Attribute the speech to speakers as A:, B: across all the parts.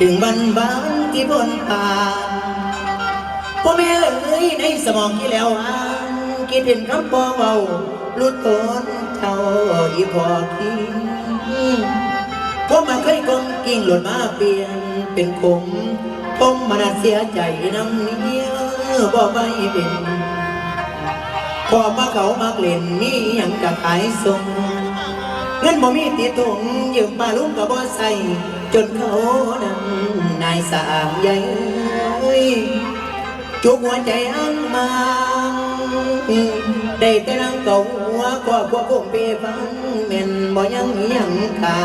A: ถึงบันบานที่บนป่าพ่อแม่เอ้ยในสมองที่แล้วอ่านคิดเห็นคำบอกเบาลุดตนเท่าอีพอคิดพ่อมาเคยกลมกิ่งหล่นมาเปลี่ยนเป็นคมผมมานาเสียใจน้ำเนี้ยบอกไม่เป็นพอมาเขามาเล่นมีหยังกะขายส่ง งินบ่มีติดถุงยืมมาลุงก็บ่ใส่จนเขานั้นนายสามใหญ่จุกหัวใจอังมาได้แต่นั่งเก่าหัวกว่าพวกผมเปฟังแม่นบ่ยังยังตา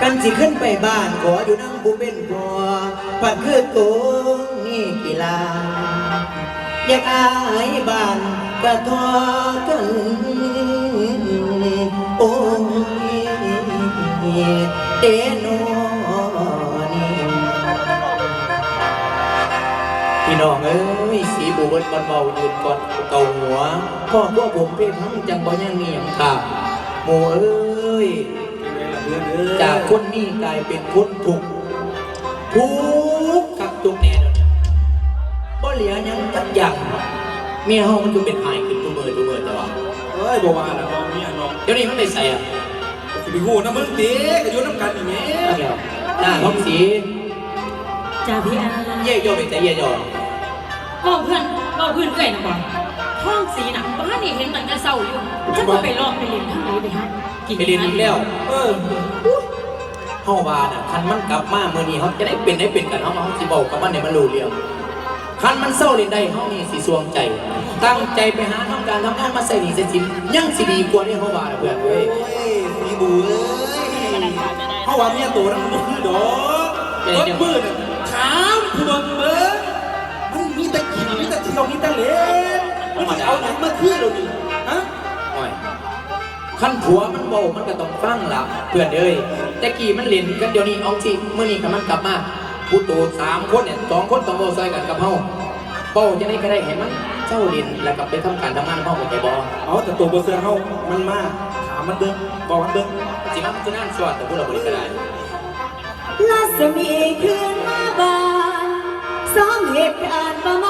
A: กันสิขึ้นไปบ้านขออยู่นั่งผู้เป็นพ่อปัดคือตัวนี่กีฬาอยากอายบ้านกระทอกัน เดโนนีพี่น้องเอ้ยสีบูเบิดบันเบายืนก่อนเกาหัวพ่อพวกผมเป็นทั้งจังบ่ยังมีอย่างขาดโมเอ้ยจากคนนี้กลายเป็นคนทุกทุกข์กับทุกแน่นอนบ่เหลือยังจักอย่างเมียเฮามันก็เป็นหายขึ้นทุกเบอร์ทุกเบอร์ตลอด
B: เฮ้ยบอกว่าละน้องเนี่ยน้อง
A: เดี๋ยวนี้มันได้ใส่อะ
B: ไปหูน้ำมึงตีก็อยู่น้ำกันอย่างนี้
A: เดี๋ยวจ้าท้องสี
C: จ้าพี่อา
A: เย่โยไปแต่เย่โย
C: บอกเพื่อนบอกเพื่อนเอ่ยนะบอกห้องสีน่ะบ้านนี่เห็นตั้งแต่เศร้าอยู่จะไปลองไปเรียนทางไหนไปฮะ
A: ไปเรียนแล้ว
B: เออ
A: เฮาว่าน่ะคันมันกลับมาเมื้อนี้เฮาจะได้เป็นได้เป็นกันเฮาเฮาสิเว้ากับมันให้มันรู้เรื่องคันมันเศร้าเล่นได้เฮานี่สิสวงใจ ตั้งใจไปหาทำการทำงานมาใส่หนี้ใส่สินยังสิดีกว่านี่เฮาว่านเพื่อนเว้ย
B: บูเอ้ยเพราะว่าเมียตัวนั้นมันคือดอกรถมืดขาวผู้บนเบิ้งมันมีแต่กินมีแต่เที่ยวมีแต่เล่นมันจะเอาหนังมาเที่ยวเราดิฮะ
A: โอ้ยคันผัวมันเว้ามันก็ต้องฟังล่ะเพื่อนเอ้ยแต่กี้มันเล่นกันเดี๋ยวนี้เอาสิเมื้อนี้ก็มันกลับมาผู้โตสามคนเนี่ยสองคนต้องเว้าใส่กันกับเฮาเว้าจังได๋ก็ได้ให้มันเจ้าเล่นแล้วก็ไปทำการทำงานเฮาเข้าใจบ่
B: เอาแต่ตัวเบอร์เซอร์เขามันมาก ถามันเบิ้งบอกมันเบิ้ง
A: สิมันคือนั่นสวัสดิ์แต่พวกเราบริสุทธิ์
D: ลาสมีขึ้นมาบานสองเหตุการณ์ประมา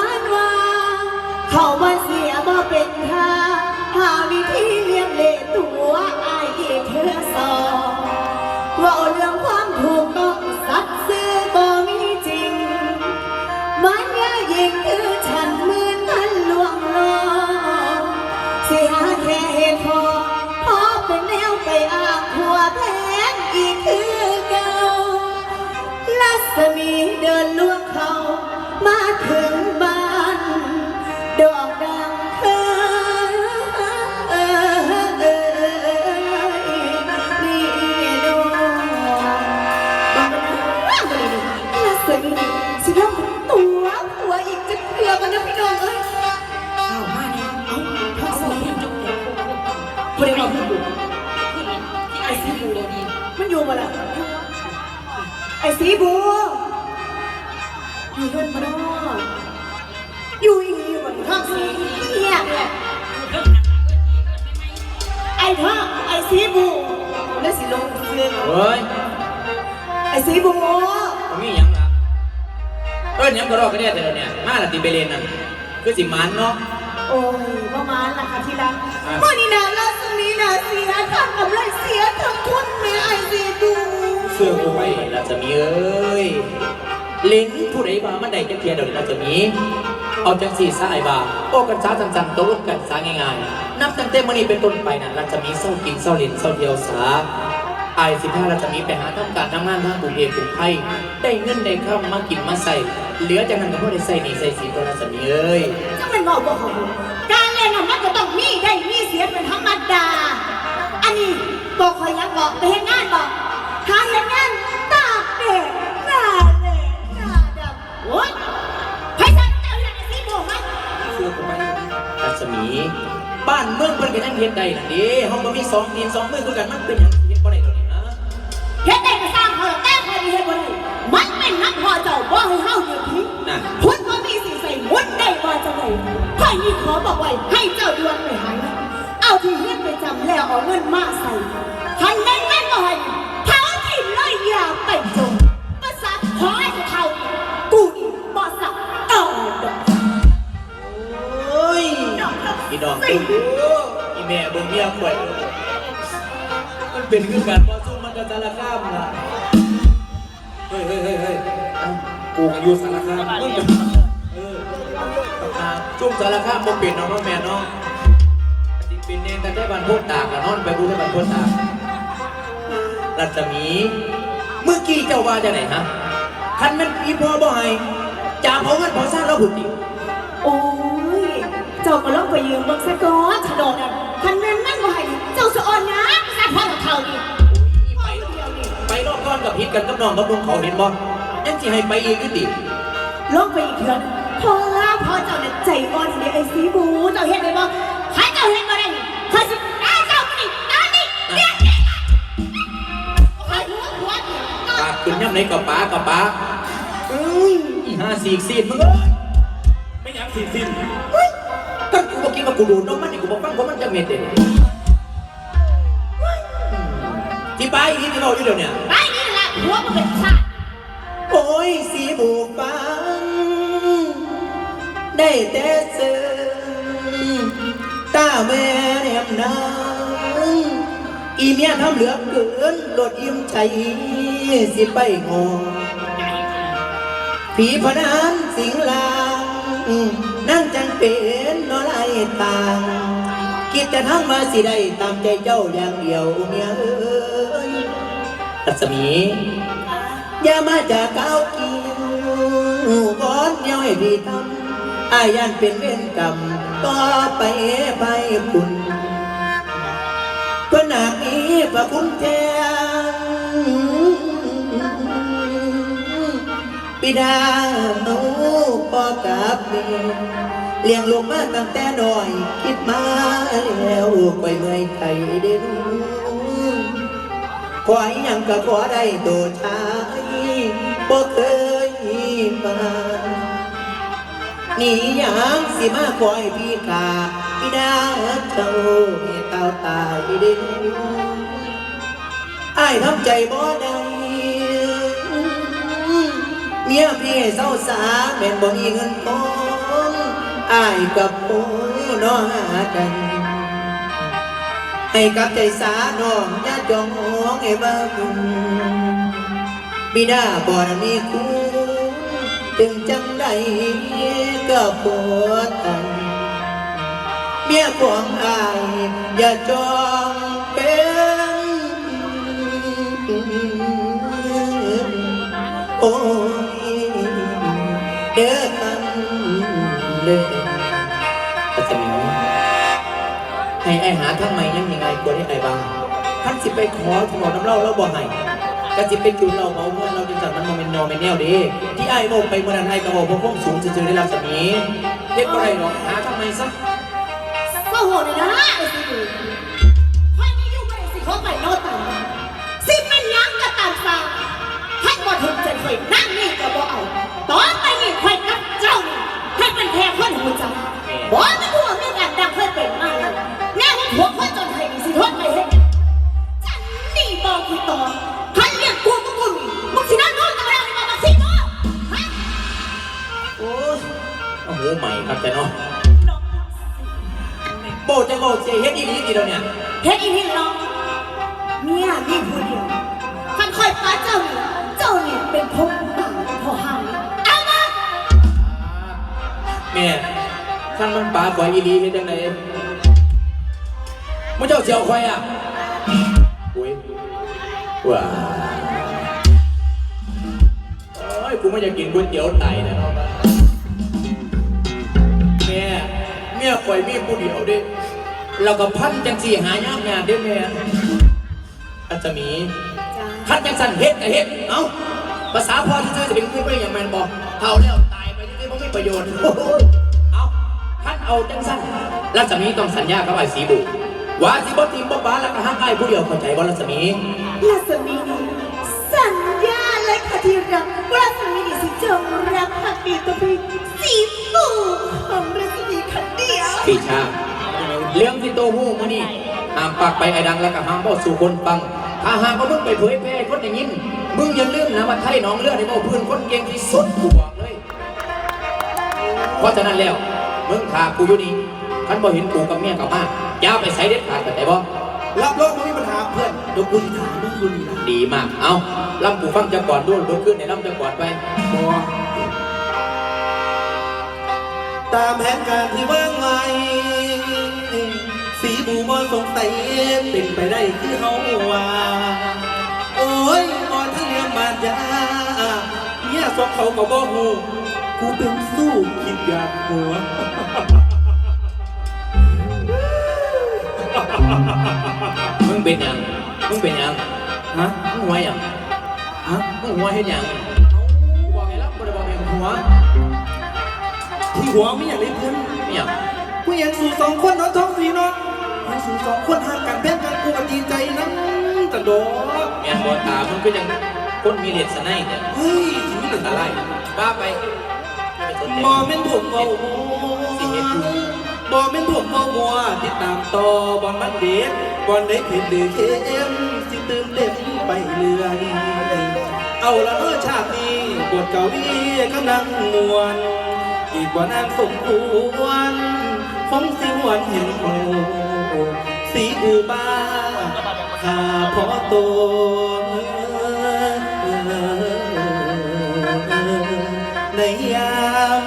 D: เดินลวงเขามาถึงบ้าน ดอกดังเคยนี่ดวงลัศมีสิลงตัวหัวอีกจะเกลือกันนะพี่น้องเอ้ย
C: เข้ามาเนี่ยเอาห้อสีจบแล้ว
D: ผู้ใดบอกพี่บุ
C: ที่ไอซีบูเราดี
D: มันอยู่มาละไอ้สีบัว อยู่เพื่อนมาเนาะอยู่อีกอยู่บนท้องสีเนี่ย
C: เรื่องหนักๆก็ดีก็ไม่ไม่
D: ไอ้ท่อไอ้สีบูแล้วสิลงเรือ
A: เฮ้ย
D: ไอ้สีบู
A: บ่มีหยังล่ะเอิ้นหยังก็รอก็ได้แต่เดี๋ยวเนี่ยมาละติไปเรียนนั่นคือสิหมันเนาะ
D: โอ้ยประมาณละค่ะที่รักเมื่อนี้นะลักษมีนะเสียทำกำไรเสียทำทุนแม่ไอ้สีบู
B: เสื้อกู
A: โอ้
B: ไป
A: ยเราจะมีเอ้ย ลิ้นผู้ใดบามันได้จักเทียเดี๋ยวนี้เราจะมีเอาจังสี่ซะไอบาโอ้กันซาจังๆตกลงกันซะง่ายๆนับตั้งแต่มื้อนี้เป็นต้นไปนะเราจะมีเศร้ากินเศร้าเล่นเศร้าเทียวสาไอสิพาเราจะมีไปหาทำการทำงานทางกรุงเทพกรุงไทยได้เงินได้ข้าวมากินมาใส่เหลือจากนั้นก็พอได้ใส่หนี่ใส่สินตัวเราจะมีเอ้ย
D: จังมันบอกบอกของการเล่นน่ะมันก็ต้องมีได้มีเสียเป็นธรรมดา อันนี้บอกคอยยักบอกไปเห็นงานบอก บ้า
A: นเมืองเพิ่นก็ยังเฮ็ดได้นั่นเด้เฮาบ่มีสองดินสองมือคือกันมันเป็นหยัง
D: แล้วป่
A: วยมันเป็นคือการบ่ซุ่มมันก็สารคามล่ะ
B: เฮ้ยเฮ้ยเฮ้ยเฮ้ยกูอยู่สารคามมึงจะเออ
A: อ่าซุ่มสารคามบ่เป็นนาะพ่อแม่เนาะสิเป็นเองแต่ได้บ้านพดตากอะนอนไปกูได้บ้านพดตากรัศมี เมื่อกี้เจ้าว่าจะไหนฮะคันแมันอีพอบ่ให้จ่าเผาเงินเผาสร้างเราผุดดิ
D: โอ้ จ้าก็ลองไปยืมเบังสะก้อนถนนน่ะคันแม่นมันบ่ให้เจ้าสะอ่อนนะสะพ่อของเขาดิ
A: ไปไปรอบก้อนกับพิษกันกับน้องกับลุงเขาเห็นบ่ยังสิให้ไปอีกอยู่ติ
D: ลองไปอีกเถอนพอแล้วพอเจ้าน่ะใจอ่อนเดียไอ้สีบูเจ้าเห็นไหมบ่ให้เจ้าเห็นบ่ได้นี่คอยสิได้เจ้าบ่นี่ตอนนี้เรียกเรียกคอยหัวหัวเดี๋ยว
A: ปากขึ้นย่ำไหนกับป้ากับป้าเอ้ยอีห้าสี่สี่มึงเอ้ย
B: ไม่อยากสิ้นสิ้ น
A: ถ้ากูบอกกินมากูดูดนมมันนี่กูบอกฟังว่ามันจะเม็ดเด่นที่ไปที่ที่เราอยู่เดี๋ยวเนี้
D: ไปนี่แหละหัวมันเป็นชาติ
A: โอ้ยสีบูฟังได้แต่เสือตาแม่แนมนางอีเมียทำเหลือเกินโดดยิ้มใจสิไปงอผีพนันสิงลาง นั่งจังเป็นนอไลต่างคิดแต่ทั้งมาสิได้ตามใจเจ้าอย่างเดียวเมียเอ้ยรัศมีอย่ามาจากก้าวกิวบอนเดียวให้พี่ทำอายันเป็นเวรกรรมต่อไปไปคุณเพื่อหนักนี้พระคุณแทนบิดาเอ กับแม่เลี้ยงลูกมาตั้งแต่น้อย คิดมาแล้วไปเมื่อยไข่เด้รู้ขอให้ยังก็ขอได้ตัวชายบ่เคยมานี่ยังสิมาคอยพี่กาบิดาเจ้าให้เต้าตายเด้รู้อ้ทำใจบ่ได้ เมียพี่เศร้าสาแม่นบ่มีเงินทองอายกับโอ้น้องหากัน ให้กับใจสาน้องอย่าจองหองให้บ้าบุญบิดาบ่ได้มีคุณถึงจังใดก็ปวดตันเมียของอายอย่าจองเป็นโอ้ย เด้อกันเด้อปัจจุบันให้ไอหาทางใหม่ยังยังไงกลัวได้ไอบ้างท่านสิไปขอถนนน้ำเล่าแล้วบ่ให้ก็สิไปกินเราเมาเมื่อเราจะจัดมันโมเมนต์นอเมนแนวดีที่ไอ้บอกไปเมื่อนั้นไอ้ก็บอกพวกพวกสูงจะเจอได้รับสมีเด็กบ่ไรหรอกหาทางใหม่ซะ
D: ก็โหดเลยนะ อ้โหใหม่ครับ
A: แต่เนาะโบจะโบเสียเฮ็ดอีหลีกี่เดียวเนี่ย
D: เฮ็ดอีนี่เนาะเมียมีผู้เดียวคันคอยป้าเจ้านี่เจ้านี่เป็นพงต่างพอห่างเอามา
A: แม่ท่านมันปลาข่อยอีหลีเฮ็ดจังไดมึงเจ้าเสียวข่อยอะอุ้ยว้าโอ้ยกูไม่อยากกินก๋วยเตี๋ยวไตนะเนาะ มียข่อยมีผู้เดียวเด้เราก็พันจังสี่หายากงานเด้แม่อาจจะมี
D: จ้า
A: คันจังสันเฮ็ดก็เฮ็ดเอ้าภาษาพ่อที่เธอจะเป็นคุยไปอย่างแมนบอกเท่าแล้วตายไปที่ไม่มีประโยชน์โอ้โหเอาคันเอาจังสันรัศมีต้องสัญญากับไอ้สีบุว่าสิบ่ทีมบ่บ้าแล้วก็ห้ามไอ้ผู้เดียวเข้าใจบ่รัศมี
D: รัศมีนี่สัญญาเลยค่ะที่รักรัศมีนี่สิจงรักภักดีต่อพี่สีฟูของรัศมีคน เดียว
A: พี่ชาเรื่องที่โตหู้มื้อนี้ห้ามปากไปไอ้ดังแล้วก็ห้ามบ่สู่คนฟัง ถ้าหากว่ามึงไปเผยแพร่ให้คนอย่างนี้มึงอย่าลืมนะว่าไทยน้องเลือดในบ่พื้นคนเก่งที่สุดกูบอกเลย เพราะฉะนั้นแล้วมึงขากูอยู่นี่คคันบ่เห็นกูกับเมียกลับมาอย่าไปใส่เด็ดขาดกันได้บ่
B: รับรองไม่มีปัญหาเพื่อนเดี๋ยวกูจะถามมึงดูนี่นะ
A: ดีมาก เอาล่ำกูฟังจะก่อนด้วยบนขึ้นในล่ำจะก่อนไป
B: บอ ตามแผนการที่วางไว้ สีบูบอสงสัยเป็นไปได้คือเฮาว่า โอ้ยบอทั้งเรียมาดยาเนี่ยสองเขาก็บอกหูกูเป็นสู้คิดอยากหัว
A: มึงเป็นยังมึงเป็นยัง
B: ฮะ
A: มึงหัวยัง
B: ฮะ
A: มึงหัวเห็นยังบอกให้ล่ำกูได้บอกให้มึงหัว
B: ที่หัวไม่อยากได้เพื่อน
A: ไม่หยัง
B: กูอยากสู่สองคนเนาะท้องสีเนาะอยากสู่สองคนห่างกันแบ่งกันกูก็ดีใจนะกระโดด
A: แม่นบอตามึงก็ยังคนมีเหตุสนัยเนี่ย
B: เฮ้ยชีวิต
A: อะ
B: อะไรไร
A: บ้าไปไม่สนใจ
B: บอเป็นผมเอาบอเป็นผมเอามัวติดตามต่อบอลมันเด็ดบอลได้ผิดหรือเข้มสิตื่นเต้นไปเรื่อยเอาละเออชาตินี้บทเกาวีกำลังมวน อีกบ่านานสมควรคงสิหวนเห็นโอสีอูบ้าข้าพอตัวในยาม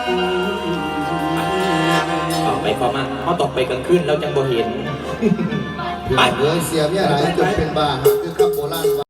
A: เอาไปขอมาเขาตกไปกลางคืนเราจังบ่เห็น
E: ไป เลยเสียเมียหลายจนเป็นบ้าคือคำโบ